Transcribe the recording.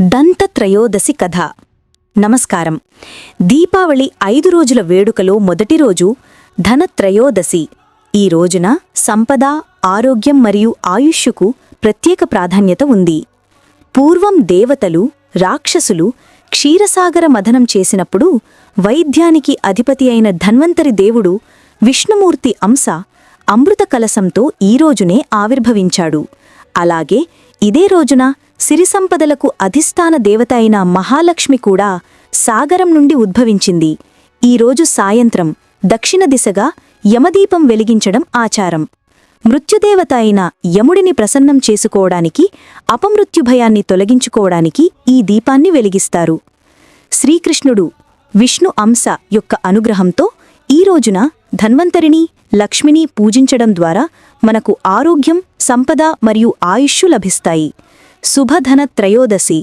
దంతత్రయోదశి కథ. నమస్కారం. దీపావళి ఐదు రోజుల వేడుకలో మొదటి రోజు ధనత్రయోదశి. ఈ రోజున సంపద ఆరోగ్యం మరియు ఆయుష్యుకు ప్రత్యేక ప్రాధాన్యత ఉంది. పూర్వం దేవతలు రాక్షసులు క్షీరసాగర మథనం చేసినప్పుడు వైద్యానికి అధిపతి అయిన ధన్వంతరి దేవుడు విష్ణుమూర్తి అంశ అమృత కలశంతో ఈ రోజునే ఆవిర్భవించాడు. అలాగే ఇదే రోజున సిరిసంపదలకు అధిష్టాన దేవత అయిన మహాలక్ష్మి కూడా సాగరం నుండి ఉద్భవించింది. ఈ రోజు సాయంత్రం దక్షిణ దిశగా యమదీపం వెలిగించడం ఆచారం. మృత్యుదేవత అయిన యముడిని ప్రసన్నం చేసుకోవడానికి అపమృత్యుభయాన్ని తొలగించుకోవడానికి ఈ దీపాన్ని వెలిగిస్తారు. శ్రీకృష్ణుడు విష్ణు అంశ యొక్క అనుగ్రహంతో ఈ రోజున ధన్వంతరిని లక్ష్మిని పూజించడం ద్వారా మనకు ఆరోగ్యం సంపద మరియు ఆయుష్షు లభిస్తాయి. శుభధన త్రయోదశి.